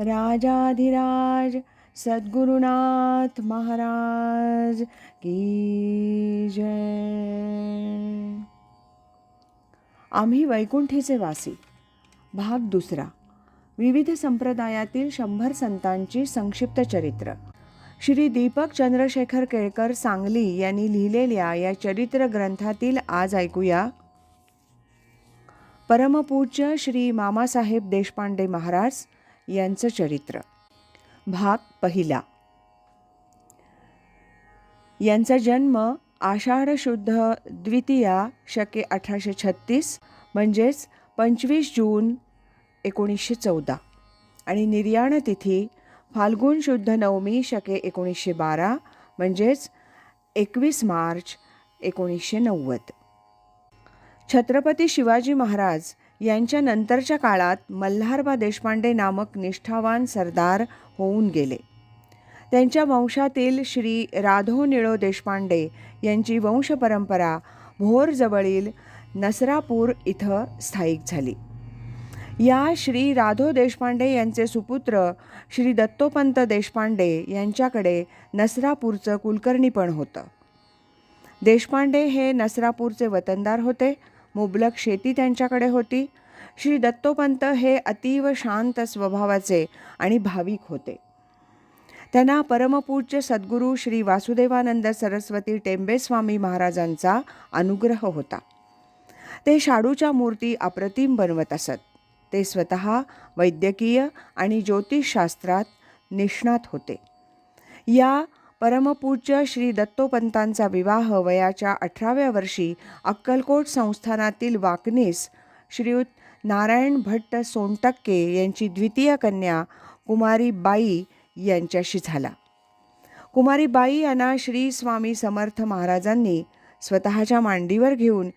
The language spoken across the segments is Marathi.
राजाधिराज सद्गुरुनाथ महाराज की जय। आम्ही वैकुंठीचे वासी. भाग दुसरा. विविध संप्रदायातील शंभर संतांची संक्षिप्त चरित्र. श्री दीपक चंद्रशेखर केळकर सांगली यांनी लिहिलेल्या या चरित्र ग्रंथातील आज ऐकूया. परमपूज्य श्री मामासाहेब देशपांडे महाराज यांचं चरित्र. भाग पहिला. यांचा जन्म आषाढ शुद्ध द्वितीया शके अठराशे छत्तीस म्हणजेच पंचवीस जून एकोणीसशे चौदा. आणि निर्याण तिथी फाल्गुन शुद्ध नवमी शके एकोणीसशे बारा म्हणजेच एकवीस मार्च एकोणीसशे नव्वद. छत्रपती शिवाजी महाराज यांच्या नंतरच्या काळात मल्हारबा देशपांडे नामक निष्ठावान सरदार होऊन गेले. त्यांच्या वंशातील श्री राधो निळो देशपांडे यांची वंशपरंपरा भोरजवळील नसरापूर इथं स्थायिक झाली. या श्री राधो देशपांडे यांचे सुपुत्र श्री दत्तोपंत देशपांडे यांच्याकडे नसरापूरचं कुलकर्णीपण होतं. देशपांडे हे नसरापूरचे वतनदार होते. मुबलक शेती त्यांच्याकडे होती. श्री दत्तोपंत हे अतीव शांत स्वभावाचे आणि भाविक होते. त्यांना परमपूज्य सद्गुरू श्री वासुदेवानंद सरस्वती टेंबेस्वामी महाराजांचा अनुग्रह होता. ते शाडूच्या मूर्ती अप्रतिम बनवत असत. ते स्वतः वैद्यकीय आणि ज्योतिषशास्त्रात निष्णात होते. या परमपूज्य श्री दत्तोपंतांचा विवाह वयाच्या अठराव्या वर्षी अक्कलकोट संस्थानातील वाकनीस श्रीयुत नारायण भट्ट सोनटक्के यांची द्वितीय कन्या कुमारी बाई यांच्याशी झाला. कुमारी बाई यांना श्री स्वामी समर्थ महाराजांनी स्वतःच्या मांडीवर घेऊन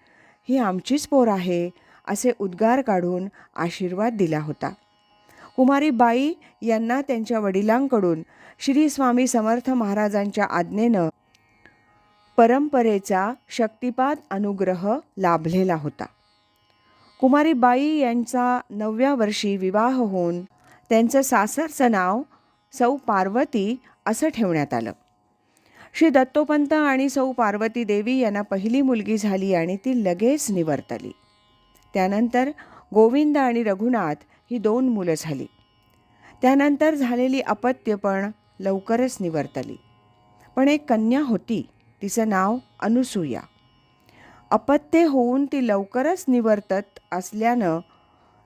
ही आमचीच पोर आहे असे उद्गार काढून आशीर्वाद दिला होता. कुमारी बाई यांना त्यांच्या वडिलांकडून श्री स्वामी समर्थ महाराजांच्या आज्ञेनं परंपरेचा शक्तिपात अनुग्रह लाभलेला होता. कुमारी बाई यांचा नवव्या वर्षी विवाह होऊन त्यांचं सासरचं नाव सौ पार्वती असं ठेवण्यात आलं. श्री दत्तोपंत आणि सौ पार्वती देवी यांना पहिली मुलगी झाली आणि ती लगेच निवर्तली. त्यानंतर गोविंद आणि रघुनाथ ही दोन मुलं झाली. त्यानंतर झालेली अपत्य पण लवकरच निवर्तली. पण एक कन्या होती तिचं नाव अनुसूया अपत्य होऊन ती लवकरच निवर्तत असल्यानं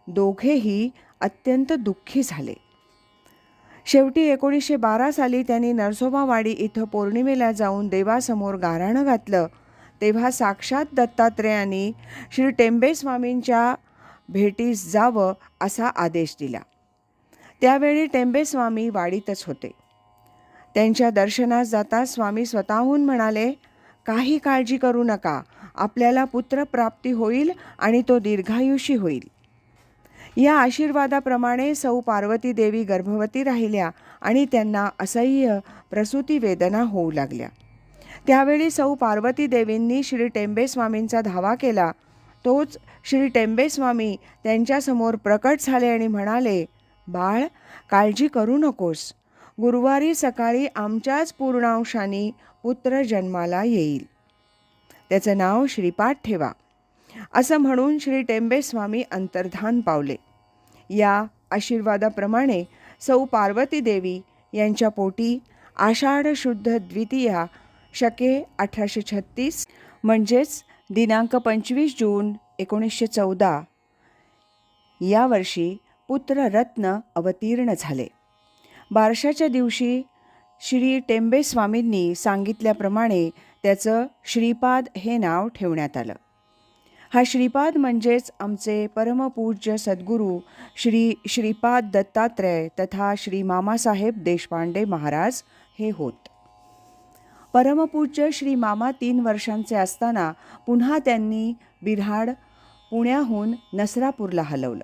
दोघेही अत्यंत दुःखी झाले. शेवटी एकोणीसशे बारा साली त्यांनी नरसोबावाडी इथं पौर्णिमेला जाऊन देवासमोर गाराणं घातलं तेव्हा साक्षात दत्तात्रेयांनी श्री टेंबे स्वामींच्या भेटीस जावं असा आदेश दिला. त्यावेळी टेंबे स्वामी वाडीतच होते. त्यांच्या दर्शनास जाता स्वामी स्वतःहून म्हणाले काही काळजी करू नका आपल्याला पुत्रप्राप्ती होईल आणि तो दीर्घायुषी होईल. या आशीर्वादाप्रमाणे सौ पार्वती देवी गर्भवती राहिल्या आणि त्यांना असह्य प्रसूती वेदना होऊ लागल्या. त्यावेळी सौ पार्वती देवींनी श्री टेंबे स्वामींचा धावा केला तोच श्री टेंबेस्वामी त्यांच्यासमोर प्रकट झाले आणि म्हणाले बाळ काळजी करू नकोस. गुरुवारी सकाळी आमच्याच पूर्णांशाने पुत्र जन्माला येईल. त्याचं नाव श्रीपाठ ठेवा. असं म्हणून श्री टेंबेस्वामी अंतर्धान पावले. या आशीर्वादाप्रमाणे सौ पार्वती देवी यांच्या पोटी आषाढ शुद्ध द्वितीया शके अठराशे छत्तीस म्हणजेच दिनांक पंचवीस जून एकोणीसशे चौदा. या वर्षी पुत्ररत्न अवतीर्ण झाले. बारशाच्या दिवशी श्री टेंबे स्वामींनी सांगितल्याप्रमाणे त्याचं श्रीपाद हे नाव ठेवण्यात आलं. हा श्रीपाद म्हणजेच आमचे परमपूज्य सद्गुरू श्री श्रीपाद दत्तात्रय तथा श्री मामासाहेब देशपांडे महाराज हे होत. परमपूज्य श्री मामा तीन वर्षांचे असताना पुन्हा त्यांनी बिऱ्हाड पुण्याहून नसरापूरला हलवलं.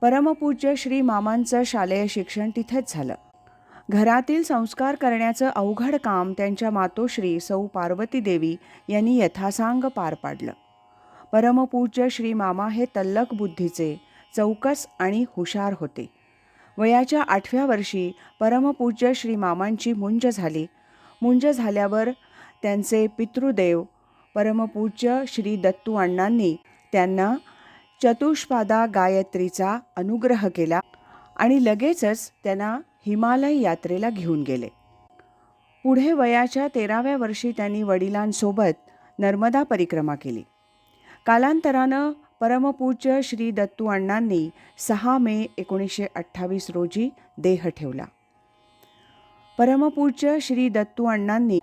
परमपूज्य श्री मामांचं शालेय शिक्षण तिथेच झालं. घरातील संस्कार करण्याचं अवघड काम त्यांच्या मातोश्री सौ पार्वती देवी यांनी यथासांग पार पाडलं. परमपूज्य श्री मामा हे तल्लक बुद्धीचे चौकस आणि हुशार होते. वयाच्या आठव्या वर्षी परमपूज्य श्री मामांची मुंज झाली मुंज झाल्यावर त्यांचे पितृदेव परमपूज्य श्री दत्तू अण्णांनी त्यांना चतुष्पादा गायत्रीचा अनुग्रह केला आणि लगेचच त्यांना हिमालय यात्रेला घेऊन गेले. पुढे वयाच्या तेराव्या वर्षी त्यांनी वडिलांसोबत नर्मदा परिक्रमा केली. कालांतरानं परमपूज्य श्री दत्तू अण्णांनी सहा मे एकोणीसशे अठ्ठावीस रोजी देह ठेवला. परमपूज्य श्री दत्तू अण्णांनी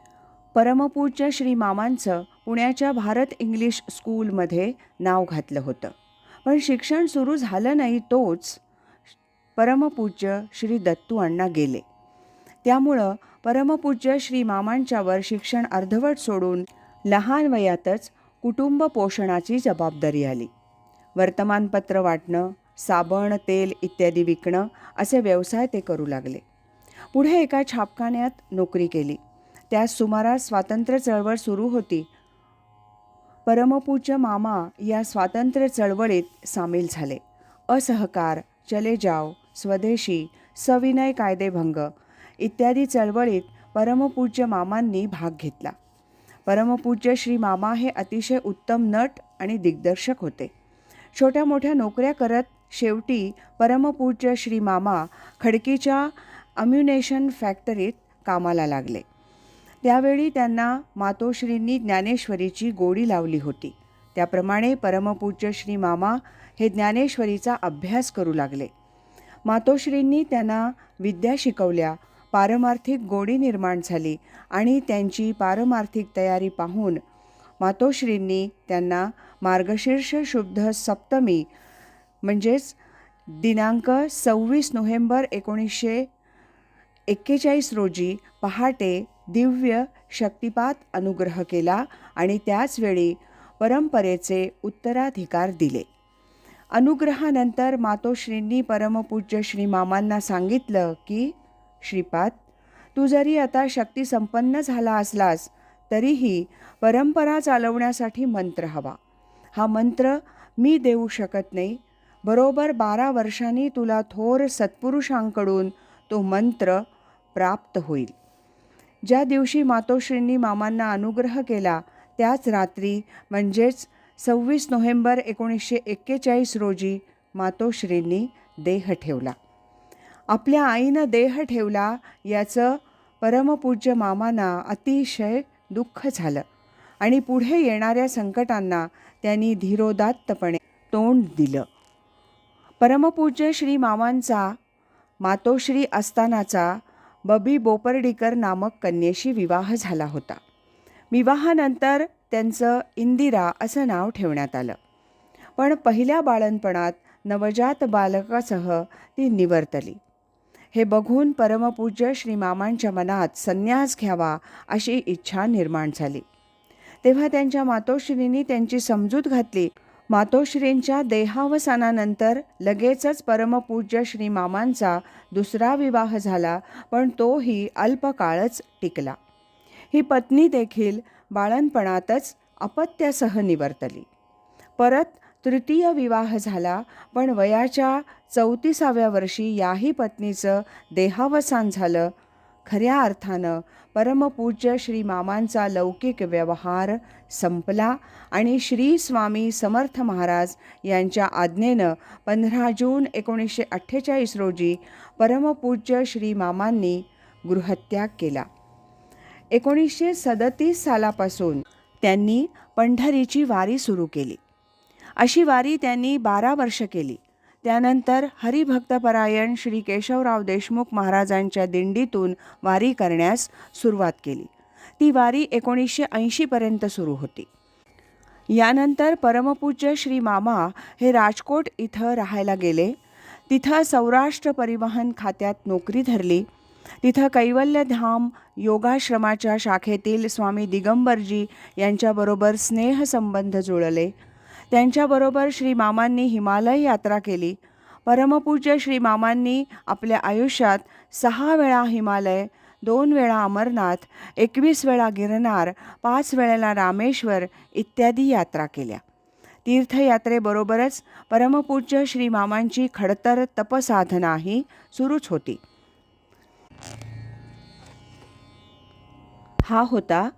परमपूज्य श्री मामांचं पुण्याच्या भारत इंग्लिश स्कूलमध्ये नाव घातलं होतं. पण शिक्षण सुरू झालं नाही तोच परमपूज्य श्री दत्तू अण्णा गेले. त्यामुळं परमपूज्य श्री मामांच्यावर शिक्षण अर्धवट सोडून लहान वयातच कुटुंब पोषणाची जबाबदारी आली. वर्तमानपत्र वाटणं साबण तेल इत्यादी विकणं असे व्यवसाय ते करू लागले. पुढे एका छापखान्यात नोकरी केली. त्यास सुमारास स्वातंत्र्य चळवळ सुरू होती. परमपूज्य मामा या स्वातंत्र्य चळवळीत सामील झाले. असहकार चले जाव स्वदेशी सविनय कायदेभंग इत्यादी चळवळीत परमपूज्य मामांनी भाग घेतला. परमपूज्य श्री मामा हे अतिशय उत्तम नट आणि दिग्दर्शक होते. छोट्या मोठ्या नोकऱ्या करत शेवटी परमपूज्य श्री मामा खडकीच्या अम्युनेशन फॅक्टरीत कामाला लागले. त्यावेळी त्यांना मातोश्रींनी ज्ञानेश्वरीची गोडी लावली होती. त्याप्रमाणे परमपूज्य श्री मामा हे ज्ञानेश्वरीचा अभ्यास करू लागले. मातोश्रींनी त्यांना विद्या शिकवल्या पारमार्थिक गोडी निर्माण झाली आणि त्यांची पारमार्थिक तयारी पाहून मातोश्रींनी त्यांना मार्गशीर्ष शुद्ध सप्तमी म्हणजेच दिनांक सव्वीस नोव्हेंबर एकोणीसशे एक्केचाळीस रोजी पहाटे दिव्य शक्तिपात अनुग्रह केला आणि त्याचवेळी परंपरेचे उत्तराधिकार दिले. अनुग्रहानंतर मातोश्रींनी परमपूज्य श्री मामांना सांगितलं की श्रीपाद तू जरी आता शक्ती संपन्न झाला असलास तरीही परंपरा चालवण्यासाठी मंत्र हवा. हा मंत्र मी देऊ शकत नाही. बरोबर बारा वर्षांनी तुला थोर सत्पुरुषांकडून तो मंत्र प्राप्त होईल. ज्या दिवशी मातोश्रींनी मामांना अनुग्रह केला त्याच रात्री म्हणजेच सव्वीस नोव्हेंबर एकोणीसशे एक्केचाळीस रोजी मातोश्रींनी देह ठेवला. आपल्या आईनं देह ठेवला याचं परमपूज्य मामांना अतिशय दुःख झालं आणि पुढे येणाऱ्या संकटांना त्यांनी धीरोदात्तपणे तोंड दिलं. परमपूज्य श्री मामांचा मातोश्री असतानाचा बबी बोपर्डीकर नामक कन्येशी विवाह झाला होता. विवाहानंतर त्यांचं इंदिरा असं नाव ठेवण्यात आलं. पण पहिल्या बाळणपणात नवजात बालकासह ती निवर्तली. हे बघून परमपूज्य श्री मामांच्या मनात संन्यास घ्यावा अशी इच्छा निर्माण झाली. तेव्हा त्यांच्या मातोश्रींनी त्यांची समजूत घातली मातोश्रींच्या देहावसानानंतर लगेचच परमपूज्य श्री मामांचा दुसरा विवाह झाला पण तोही अल्पकाळच टिकला. ही पत्नी देखील बाळणपणातच अपत्यासह निवर्तली. परत तृतीय विवाह झाला पण वयाच्या चौतीसाव्या वर्षी याही पत्नीचं देहावसान झालं खऱ्या अर्थानं परमपूज्य श्री मामांचा लौकिक व्यवहार संपला आणि श्री स्वामी समर्थ महाराज यांच्या आज्ञेनं पंधरा जून एकोणीसशे अठ्ठेचाळीस रोजी परमपूज्य श्री मामांनी गृहत्याग केला. एकोणीसशे सदतीस सालापासून त्यांनी पंढरीची वारी सुरू केली. अशी वारी त्यांनी बारा वर्ष केली. त्यानंतर हरिभक्तपरायण श्री केशवराव देशमुख महाराजांच्या दिंडीतून वारी करण्यास सुरुवात केली. ती वारी एकोणीसशे ऐंशीपर्यंत सुरू होती. यानंतर परमपूज्य श्री मामा हे राजकोट इथं राहायला गेले. तिथं सौराष्ट्र परिवहन खात्यात नोकरी धरली. तिथं कैवल्यधाम योगाश्रमाच्या शाखेतील स्वामी दिगंबरजी यांच्याबरोबर स्नेहसंबंध जुळले. त्यांच्याबरोबर श्री मामांनी हिमालय यात्रा केली. परमपूज्य श्री मामांनी आपल्या आयुष्यात सहा वेळा हिमालय दोन वेळा अमरनाथ एकवीस वेळा गिरनार पाच वेळेला रामेश्वर इत्यादी यात्रा केल्या. तीर्थयात्रेबरोबरच परमपूज्य श्री मामांची खडतर तपसाधनाही सुरूच होती. हा होता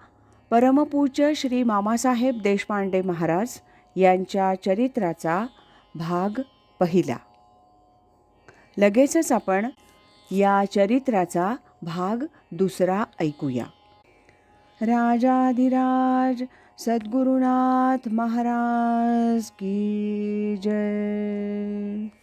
परमपूज्य श्री मामासाहेब देशपांडे महाराज यांच्या चरित्राचा भाग पहिला. लगेचच आपण या चरित्राचा भाग दुसरा ऐकूया. राजाधिराज सद्गुरुनाथ महाराज की जय.